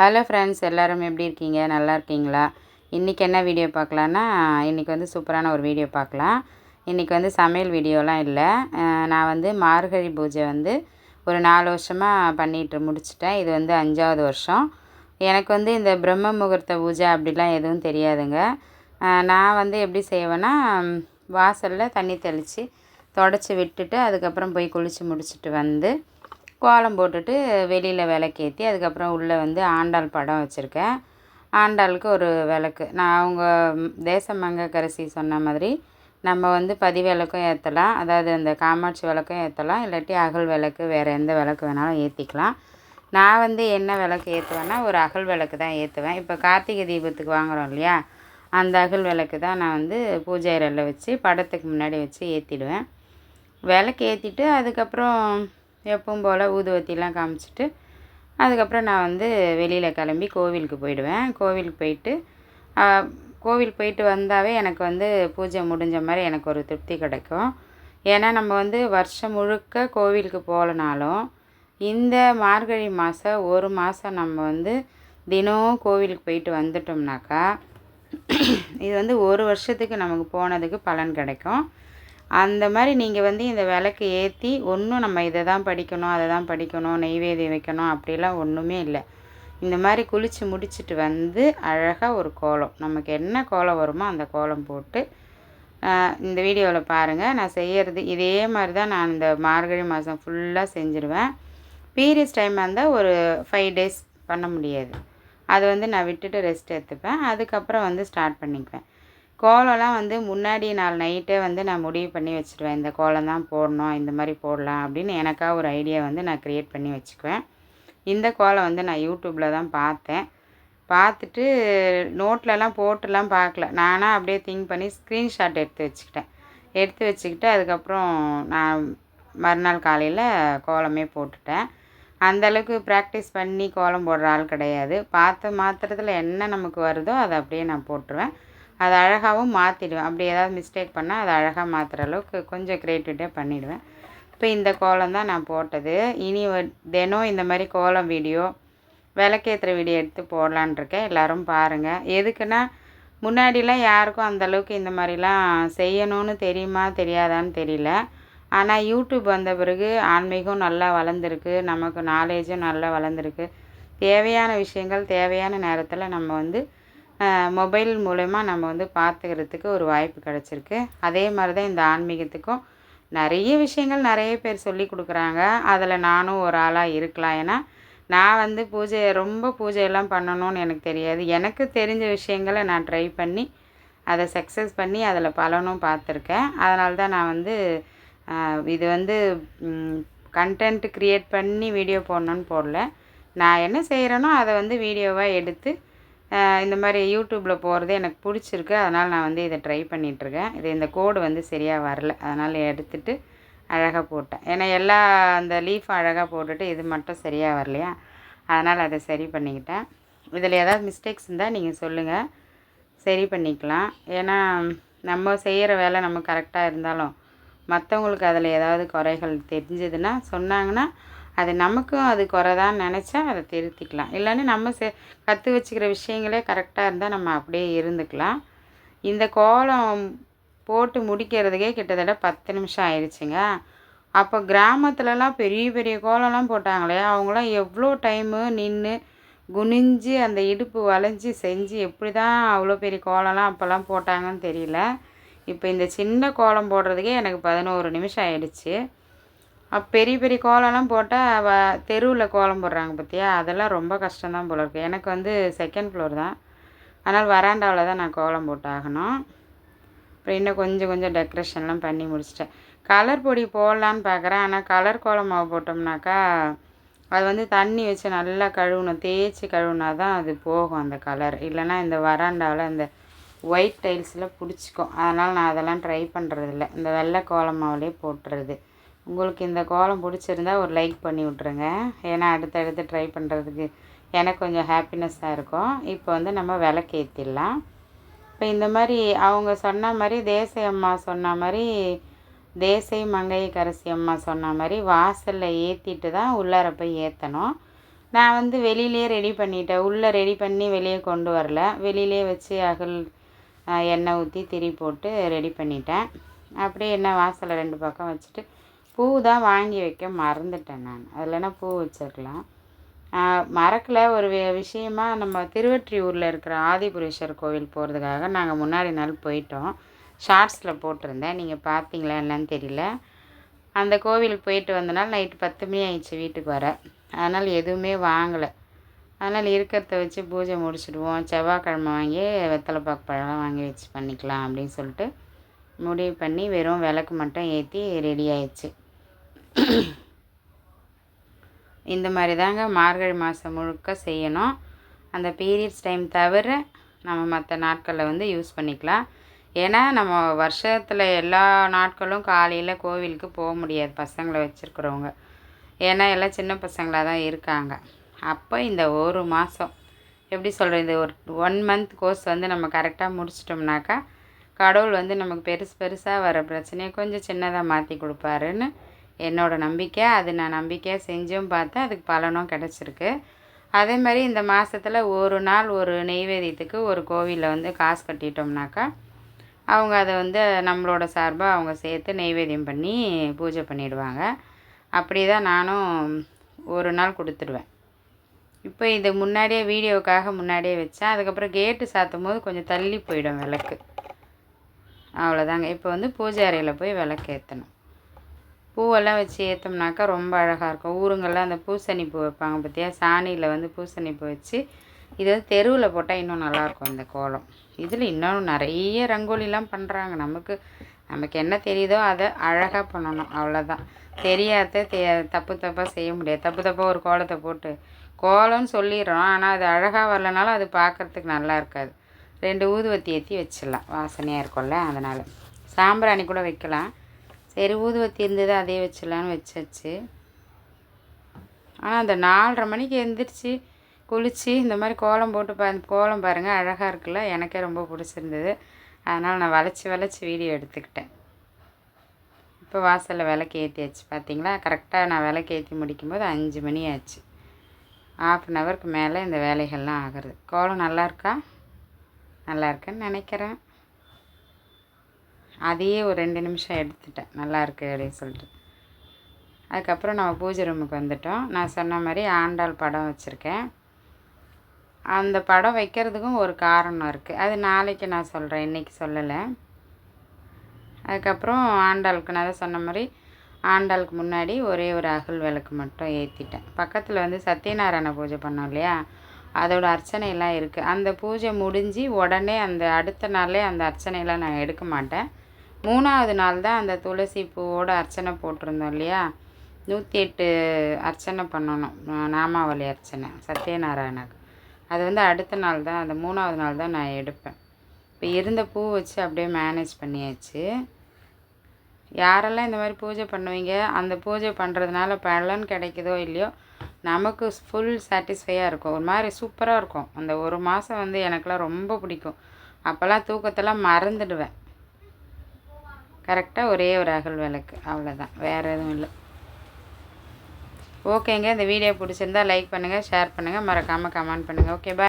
Hello friends எல்லோரும் எப்படி இருக்கீங்க? நல்லா இருக்கீங்களா? இன்றைக்கி என்ன வீடியோ பார்க்கலான்னா இன்றைக்கி வந்து சூப்பரான ஒரு வீடியோ பார்க்கலாம். இன்றைக்கி வந்து சமையல் வீடியோலாம் இல்லை. நான் வந்து மார்கழி பூஜை வந்து ஒரு நாலு வருஷமாக பண்ணிட்டு முடிச்சிட்டேன். இது வந்து அஞ்சாவது வருஷம். எனக்கு வந்து இந்த பிரம்ம முகூர்த்த பூஜை அப்படிலாம் எதுவும் தெரியாதுங்க. நான் வந்து எப்படி செய்வேன்னா வாசலில் தண்ணி தெளித்து தொடச்சி விட்டுட்டு அதுக்கப்புறம் போய் குளித்து முடிச்சிட்டு வந்து கோலம் போட்டுட்டு வெளியில் விளக்கேற்றி அதுக்கப்புறம் உள்ளே வந்து ஆண்டாள் படம் வச்சுருக்கேன். ஆண்டாளுக்கு ஒரு விளக்கு. நான் அவங்க தேசமங்கக்கரசி சொன்ன மாதிரி நம்ம வந்து பதி விளக்கும் ஏற்றலாம் அதாவது அந்த காமாட்சி விளக்கும் ஏற்றலாம் இல்லாட்டி அகல் விளக்கு வேறு எந்த விளக்கு வேணாலும் ஏற்றிக்கலாம் நான் வந்து என்ன விளக்கு ஏற்றுவேன்னா ஒரு அகல் விளக்கு தான் ஏற்றுவேன் இப்போ கார்த்திகை தீபத்துக்கு வாங்குகிறோம் இல்லையா? அந்த அகல் விளக்கு தான் நான் வந்து பூஜை அறையில் வச்சு படத்துக்கு முன்னாடி வச்சு ஏற்றிடுவேன் விளக்கு ஏற்றிட்டு அதுக்கப்புறம் எப்பவும் போல் ஊதுவத்திலாம் காமிச்சிட்டு அதுக்கப்புறம் நான் வந்து வெளியில் கிளம்பி கோவிலுக்கு போயிடுவேன். கோவிலுக்கு போயிட்டு கோவில் போயிட்டு வந்தாவே எனக்கு வந்து பூஜை முடிஞ்ச மாதிரி எனக்கு ஒரு திருப்தி கிடைக்கும். ஏன்னா நம்ம வந்து வருஷம் முழுக்க கோவிலுக்கு போகலனாலும் இந்த மார்கழி மாதம் ஒரு மாதம் நம்ம வந்து தினமும் கோவிலுக்கு போயிட்டு வந்துட்டோம்னாக்கா இது வந்து ஒரு வருஷத்துக்கு நமக்கு போனதுக்கு பலன் கிடைக்கும். அந்த மாதிரி நீங்கள் வந்து இந்த விளக்கு ஏற்றி ஒன்றும் நம்ம இதை தான் படிக்கணும் அதை தான் படிக்கணும் நெய்வேதியம் வைக்கணும் அப்படிலாம் ஒன்றுமே இல்லை. இந்த மாதிரி குளித்து முடிச்சிட்டு வந்து அழகாக ஒரு கோலம். நமக்கு என்ன கோலம் வருமோ அந்த கோலம் போட்டு இந்த வீடியோவில் பாருங்கள் நான் செய்கிறது இதே மாதிரி தான் நான் இந்த மார்கழி மாதம் ஃபுல்லாக செஞ்சுருவேன். பீரியட்ஸ் டைமாக இருந்தால் ஒரு ஃபைவ் டேஸ் பண்ண முடியாது. அது வந்து நான் விட்டுட்டு ரெஸ்ட் எடுத்துப்பேன். அதுக்கப்புறம் வந்து ஸ்டார்ட் பண்ணிக்குவேன். கோலம்லாம் வந்து முன்னாடி நாள் நைட்டே வந்து நான் முடிவு பண்ணி வச்சுருவேன். இந்த கோலம் தான் போடணும் இந்த மாதிரி போடலாம் அப்படின்னு எனக்காக ஒரு ஐடியா வந்து நான் க்ரியேட் பண்ணி வச்சுக்குவேன். இந்த கோலம் வந்து நான் யூடியூப்பில் தான் பார்த்தேன். பார்த்துட்டு நோட்லலாம் போட்டுலாம் பார்க்கல. நானாக அப்படியே திங்க் பண்ணி ஸ்க்ரீன்ஷாட் எடுத்து வச்சுக்கிட்டேன். எடுத்து வச்சுக்கிட்டு அதுக்கப்புறம் நான் மறுநாள் காலையில் கோலமே போட்டுட்டேன். அந்தளவுக்கு ப்ராக்டிஸ் பண்ணி கோலம் போடுற ஆள் கிடையாது. பார்த்த மாத்திரத்தில் என்ன நமக்கு வருதோ அதை அப்படியே நான் போட்டுருவேன். அதை அழகாகவும் மாற்றிடுவேன் அப்படி ஏதாவது மிஸ்டேக் பண்ணால் அதை அழகாக மாற்றுற அளவுக்கு கொஞ்சம் க்ரியேட்டிவிட்டியாக பண்ணிவிடுவேன் இப்போ இந்த கோலம் தான் நான் போட்டது. இனி தினம் இந்த மாதிரி கோலம் வீடியோ விளக்கேற்றுற வீடியோ எடுத்து போடலான் இருக்கேன். எல்லோரும் பாருங்கள் எதுக்குன்னா முன்னாடிலாம் யாருக்கும் அந்தளவுக்கு இந்த மாதிரிலாம் செய்யணும்னு தெரியுமா தெரியாதான்னு தெரியல. ஆனால் யூடியூப் வந்த பிறகு ஆன்மீகம் நல்லா வளர்ந்துருக்கு. நமக்கு நாலேஜும் நல்லா வளர்ந்துருக்கு. தேவையான விஷயங்கள் தேவையான நேரத்தில் நம்ம வந்து மொபைல் மூலயமா நம்ம வந்து பார்த்துக்கிறதுக்கு ஒரு வாய்ப்பு கிடச்சிருக்கு. அதே மாதிரி தான் இந்த ஆன்மீகத்துக்கும் நிறைய விஷயங்கள் நிறைய பேர் சொல்லி கொடுக்குறாங்க. அதில் நானும் ஒரு ஆளாக இருக்கலாம். ஏன்னா நான் வந்து பூஜை ரொம்ப பூஜையெல்லாம் பண்ணணும்னு எனக்கு தெரியாது. எனக்கு தெரிஞ்ச விஷயங்களை நான் ட்ரை பண்ணி அதை சக்ஸஸ் பண்ணி அதில் பலனும் பார்த்துருக்கேன். அதனால தான் நான் வந்து இது வந்து கண்டென்ட் க்ரியேட் பண்ணி வீடியோ போடணுன்னு போடல. நான் என்ன செய்கிறேனோ அதை வந்து வீடியோவாக எடுத்து இந்த மாதிரி யூடியூப்பில் போகிறது எனக்கு பிடிச்சிருக்கு. அதனால் நான் வந்து இதை ட்ரை பண்ணிகிட்ருக்கேன் இது இந்த கோடு வந்து சரியாக வரல. அதனால் எடுத்துட்டு அழகாக போட்டேன். ஏன்னா எல்லா அந்த லீஃப் அழகாக போட்டுட்டு இது மட்டும் சரியாக வரலையா? அதனால் அதை சரி பண்ணிக்கிட்டேன். இதில் ஏதாவது மிஸ்டேக்ஸ் இருந்தால் நீங்கள் சொல்லுங்கள் சரி பண்ணிக்கலாம். ஏன்னா நம்ம செய்கிற வேலை நம்ம கரெக்டாக இருந்தாலும் மற்றவங்களுக்கு அதில் ஏதாவது குறைகள் தெரிஞ்சதுன்னா சொன்னாங்கன்னா அது நமக்கும் அது குறைதான்னு நினச்சா அதை திருத்திக்கலாம். இல்லைன்னு நம்ம செ கற்று வச்சுக்கிற விஷயங்களே கரெக்டாக இருந்தால் நம்ம அப்படியே இருந்துக்கலாம். இந்த கோலம் போட்டு முடிக்கிறதுக்கே கிட்டத்தட்ட பத்து நிமிஷம் ஆயிடுச்சுங்க. அப்போ கிராமத்துலலாம் பெரிய பெரிய கோலம்லாம் போட்டாங்களே அவங்களாம் எவ்வளோ டைமு நின்று குனிஞ்சு அந்த இடுப்பு வளைஞ்சி செஞ்சு எப்படி தான் அவ்வளோ பெரிய கோலம்லாம் அப்போல்லாம் போட்டாங்கன்னு தெரியல. இப்போ இந்த சின்ன கோலம் போடுறதுக்கே எனக்கு பதினோரு நிமிஷம் ஆயிடுச்சு. பெரிய பெரிய கோலம்லாம் போட்டால் வ தெருவில் கோலம் போடுறாங்க பார்த்தியா அதெல்லாம் ரொம்ப கஷ்டம்தான் போல இருக்குது எனக்கு வந்து செகண்ட் ஃப்ளோர் தான். அதனால் வராண்டாவில் தான் நான் கோலம் போட்டாகணும். அப்புறம் இன்னும் கொஞ்சம் கொஞ்சம் டெக்கரேஷன்லாம் பண்ணி முடிச்சிட்டேன். கலர் பொடி போடலான்னு பார்க்குறேன் ஆனால் கலர் கோலம் மாவு போட்டோம்னாக்கா அது வந்து தண்ணி வச்சு நல்லா கழுவணும். தேய்ச்சி கழுவுனா தான் அது போகும் அந்த கலர் இல்லைன்னா இந்த வராண்டாவில் இந்த ஒயிட் டைல்ஸில் பிடிச்சிக்கும். அதனால் நான் அதெல்லாம் ட்ரை பண்ணுறதில்ல இந்த வெள்ளை கோலம் மாவுலேயே போட்டுறது. உங்களுக்கு இந்த கோலம் பிடிச்சிருந்தா ஒரு லைக் பண்ணி விட்ருங்க. ஏன்னா அடுத்தடுத்து ட்ரை பண்ணுறதுக்கு எனக்கு கொஞ்சம் ஹாப்பினஸ்ஸாக இருக்கும். இப்போ வந்து நம்ம விளக்கேற்றிடலாம் இப்போ இந்த மாதிரி அவங்க சொன்ன மாதிரி தேசை அம்மா சொன்ன மாதிரி தேசை மங்கை கரசி அம்மா சொன்ன மாதிரி வாசலில் ஏற்றிட்டு தான் உள்ளார போய் ஏற்றணும் நான் வந்து வெளியிலே ரெடி பண்ணிட்டேன். உள்ளே ரெடி பண்ணி வெளியே கொண்டு வரல. வெளியிலே வச்சு அகல் எண்ணெய் ஊற்றி திரி போட்டு ரெடி பண்ணிட்டேன். அப்படியே எண்ணெய் வாசலை ரெண்டு பக்கம் வச்சுட்டு பூ தான் வாங்கி வைக்க மறந்துட்டேன் நான். அதில்னா பூ வச்சிருக்கலாம்? மறக்கல. ஒரு விஷயமா நம்ம திருவற்றியூரில் இருக்கிற ஆதிபுரேஸ்வர் கோவில் போகிறதுக்காக நாங்கள் முன்னாடி நாள் போயிட்டோம். ஷார்ட்ஸில் போட்டிருந்தேன். நீங்கள் பார்த்தீங்களா என்னன்னு தெரியல. அந்த கோவிலுக்கு போயிட்டு வந்தனால நைட்டு பத்து மணி ஆயிடுச்சு வீட்டுக்கு வர. அதனால் எதுவுமே வாங்கலை. அதனால் இருக்கிறத வச்சு பூஜை முடிச்சுடுவோம். செவ்வாய்க்கிழமை வாங்கி வெத்தலை பாக்கு பழம்லாம் வாங்கி வச்சு பண்ணிக்கலாம் அப்படின்னு சொல்லிட்டு முடிவு பண்ணி வெறும் விளக்கு மட்டும் ஏற்றி ரெடி ஆயிடுச்சு. இந்த மாதிரி தாங்க மார்கழி மாதம் முழுக்க செய்யணும். அந்த பீரியட்ஸ் டைம் தவிர நம்ம மற்ற நாட்களில் வந்து யூஸ் பண்ணிக்கலாம். ஏன்னா நம்ம வருஷத்தில் எல்லா நாட்களும் காலையில் கோவிலுக்கு போக முடியாது பசங்களை வச்சுருக்குறவங்க. ஏன்னா எல்லாம் சின்ன பசங்களாக தான் இருக்காங்க. அப்போ இந்த ஒரு மாதம் எப்படி சொல்கிறது இந்த ஒரு ஒன் மந்த் கோர்ஸ் வந்து நம்ம கரெக்டாக முடிச்சிட்டோம்னாக்கா கடவுள் வந்து நமக்கு பெருசு பெருசாக வர பிரச்சனையை கொஞ்சம் சின்னதாக மாற்றி கொடுப்பாருன்னு என்னோடய நம்பிக்கை அது நான் நம்பிக்கையாக செஞ்சும் பார்த்தேன் அதுக்கு பலனும் கிடச்சிருக்கு. அதே மாதிரி இந்த மாதத்தில் ஒரு நாள் ஒரு நெய்வேதியத்துக்கு ஒரு கோவிலில் வந்து காசு கட்டிட்டோம்னாக்கா அவங்க அதை வந்து நம்மளோட சார்பாக அவங்க சேர்த்து நெய்வேத்தியம் பண்ணி பூஜை பண்ணிவிடுவாங்க அப்படி தான் நானும் ஒரு நாள் கொடுத்துடுவேன் இப்போ இது முன்னாடியே வீடியோவுக்காக முன்னாடியே வச்சேன். அதுக்கப்புறம் கேட்டு சாத்தும் போது கொஞ்சம் தள்ளி போயிடும் விளக்கு. அவ்வளோதாங்க இப்போ வந்து பூஜை அறையில் போய் விளக்கு ஏற்றணும் பூவெல்லாம் வச்சு ஏற்றோம்னாக்கா ரொம்ப அழகாக இருக்கும். ஊருங்கள்லாம் அந்த பூசணி பூ வைப்பாங்க பார்த்தியா சாணியில் வந்து பூசணி பூ வச்சு இது வந்து தெருவில் போட்டால் இன்னும் நல்லாயிருக்கும் இந்த கோலம். இதில் இன்னும் நிறைய ரங்கோலிலாம் பண்ணுறாங்க நமக்கு நமக்கு என்ன தெரியுதோ அதை அழகாக பண்ணணும். அவ்வளோதான் தெரியாத தெ தப்பு தப்பாக செய்ய முடியாது. தப்பு தப்பாக ஒரு கோலத்தை போட்டு கோலம்னு சொல்லிடுறோம். ஆனால் அது அழகாக வரலனாலும் அது பார்க்குறதுக்கு நல்லா இருக்காது. ரெண்டு ஊதுவத்தி ஏற்றி வச்சிடலாம். வாசனையாக இருக்கும்ல அதனால். சாம்பிராணி கூட வைக்கலாம். சரி ஊதுவத்தி இருந்தது அதே வச்சிடலான்னு வச்சாச்சு. ஆனால் அந்த நாலரை மணிக்கு எழுந்திரிச்சு குளித்து இந்த மாதிரி கோலம் போட்டு பா கோலம் பாருங்கள் அழகாக இருக்குல்ல எனக்கே ரொம்ப பிடிச்சிருந்தது. அதனால் நான் வளைச்சி வளைச்சி வீடியோ எடுத்துக்கிட்டேன். இப்போ வாசலில் விளக்கு ஏற்றியாச்சு பார்த்தீங்களா கரெக்டாக நான் விளக்கு ஏற்றி முடிக்கும்போது அஞ்சு மணி ஆச்சு. ஆஃப் அன் ஹவருக்கு மேலே இந்த வேலைகள்லாம் ஆகிறது. கோலம் நல்லாயிருக்கா நல்லா இருக்குன்னு நினைக்கிறேன். அதையே ஒரு ரெண்டு நிமிஷம் எடுத்துட்டேன். நல்லாயிருக்கு அப்படின்னு சொல்லிட்டு. அதுக்கப்புறம் நம்ம பூஜை ரூமுக்கு வந்துட்டோம். நான் சொன்ன மாதிரி ஆண்டாள் படம் வச்சுருக்கேன். அந்த படம் வைக்கிறதுக்கும் ஒரு காரணம் இருக்குது அது நாளைக்கு நான் சொல்கிறேன் இன்றைக்கி சொல்லலை. அதுக்கப்புறம் ஆண்டாளுக்கு நான் தான் சொன்ன மாதிரி ஆண்டாளுக்கு முன்னாடி ஒரே ஒரு அகல் விளக்கு மட்டும் ஏற்றிட்டேன் பக்கத்தில் வந்து சத்யநாராயண பூஜை பண்ணோம் இல்லையா? அதோடய அர்ச்சனையெல்லாம் இருக்குது அந்த பூஜை முடிஞ்சு உடனே அந்த அடுத்த நாளே அந்த அர்ச்சனையெல்லாம் நான் எடுக்க மாட்டேன். மூணாவது நாள் தான் அந்த துளசி பூவோட அர்ச்சனை போட்டிருந்தோம் இல்லையா? நூற்றி எட்டு அர்ச்சனை பண்ணணும். நாமாவளி அர்ச்சனை சத்யநாராயணாக்கு அது வந்து அடுத்த நாள் தான் அந்த மூணாவது நாள் தான் நான் எடுப்பேன். இப்போ இருந்த பூ வச்சு அப்படியே மேனேஜ் பண்ணியாச்சு. யாரெல்லாம் இந்த மாதிரி பூஜை பண்ணுவீங்க? அந்த பூஜை பண்ணுறதுனால பலன் கிடைக்குதோ இல்லையோ நமக்கு ஃபுல் சாட்டிஸ்ஃபையாக இருக்கும். ஒரு மாதிரி சூப்பராக இருக்கும். அந்த ஒரு மாதம் வந்து எனக்கெலாம் ரொம்ப பிடிக்கும். அப்போல்லாம் தூக்கத்தெல்லாம் மறந்துடுவேன். கரெக்டாக ஒரே ஒரு அகல் விளக்கு. அவ்வளோதான் வேறு எதுவும் இல்லை. ஓகேங்க. இந்த வீடியோ பிடிச்சிருந்தா லைக் பண்ணுங்கள் ஷேர் பண்ணுங்கள் மறக்காமல் கமெண்ட் பண்ணுங்கள் ஓகே பாய்